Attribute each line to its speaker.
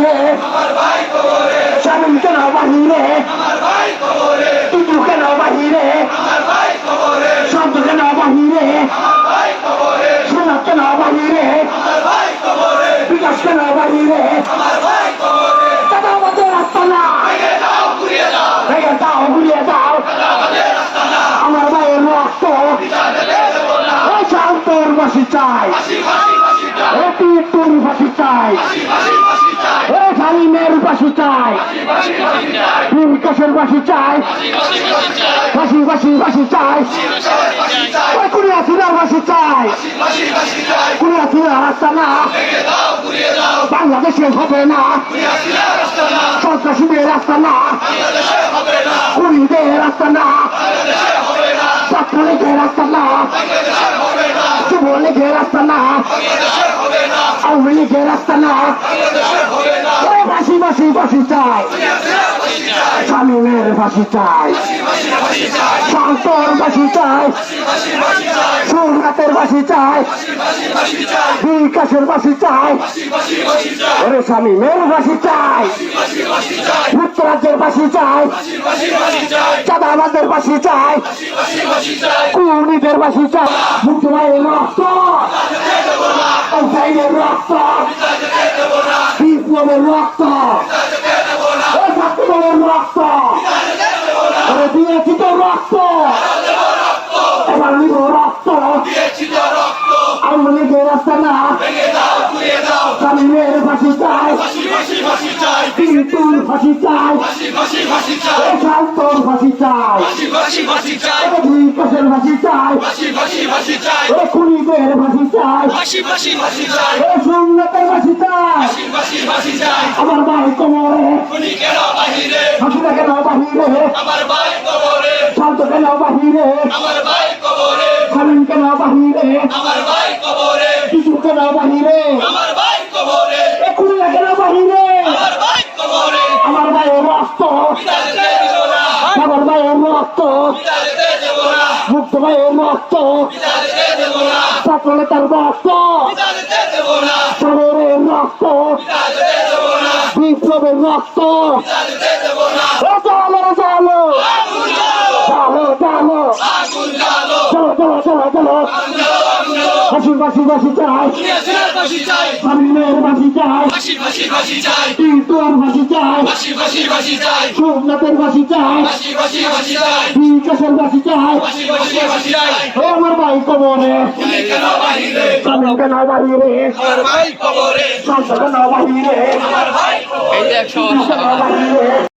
Speaker 1: বাহিরে স্বামী কেন বাহিরে টিটু কেন বাহিরে শব্দ কেন বাহিরে সোনার কেন বাহিরে বিকাশ কেন বাহিরে দাদা আমাদের রাস্তা না দাও ঘুরিয়ে দাও আমার ভাইয়ের ওই শান্তর বাসি চাই ও সালিমের বাসি কাশের বাসি চাই। বাসি বাসি বাসি চাই। ওই কুড়িয়া সিনার বাসি চাই। কুড়িয়া সিনার রাস্তা না। বাংলাদেশে হবে না। সন্ত্রাসীদের রাস্তা না। কুড়িদের রাস্তা না। আওয়ামী লীগের রাস্তা না বাসি বাসি বাসি চাই। স্বামীনের বাসি চাই। শান্তর বাসি চাই। সুরগাতের বাসি চাই। বিকাশের বাসি চাই। ওরে স্বামী মেয়ের বাসি চাই। যুক্তরাজ্যের বাসি চাই। চাঁদাবাদের বাসি চাই। কুড়িদের বাসি চাই। মুক্তবাইয়ের রক্ত। অসাইনের রক্ত বিপ্লবের রক্ত ছাত্রদলের রক্ত দিয়েছি তো রক্ত এবার নিব রক্ত আওয়ামী লীগের রাস্তা না স্বামীনের ফাঁসি চাই কিন্তু ফাঁসি চাই শান্তর ফাঁসি চাই ও বিকাশের ফাঁসি চাই খুনিদের ফাঁসি চাই। ও সুন্নতের ফাঁসি চাই। আমার ভাই কোমরে। ফাঁসিটা কেন বাহিরে?
Speaker 2: আমার ভাই কবরে
Speaker 1: শান্ত কেন বাহিরে?
Speaker 2: আমার ভাই কবরে
Speaker 1: খালিম কেন বাহিরে?
Speaker 2: আমার
Speaker 1: কিছু কেন বাহিরে
Speaker 2: আমার ভাই কবরে
Speaker 1: খুনিরা কেন বাহিরে
Speaker 2: আমার ভাই কবরে
Speaker 1: আমার ভাইয়ের রক্ত
Speaker 2: তাদেরকে দিব না
Speaker 1: আমার ভাইয়ের রক্ত
Speaker 2: তাদেরকে দেব না
Speaker 1: মুক্ত ভাইয়ের রক্ত ছাত্রনেতার রক্ত শহরের রক্ত। বিপ্লবের রক্ত। চলো চলো চলো চলো চলো চলো চলো চলো
Speaker 2: জ্বালো
Speaker 1: হাসি বাসি বাসি চাই।
Speaker 2: চাই
Speaker 1: স্বামীনের বাসি চাই। টিটুর বাসি চাই। সোমনাথের বাসি চাই। বিকাশের বাসি চাই। ও আমার ভাই কবরে।
Speaker 2: তুমি কেন বাহিরে
Speaker 1: স্বামী কেন বাহিরে
Speaker 2: আমার ভাই কবরে
Speaker 1: কেন বাহিরে
Speaker 2: আমার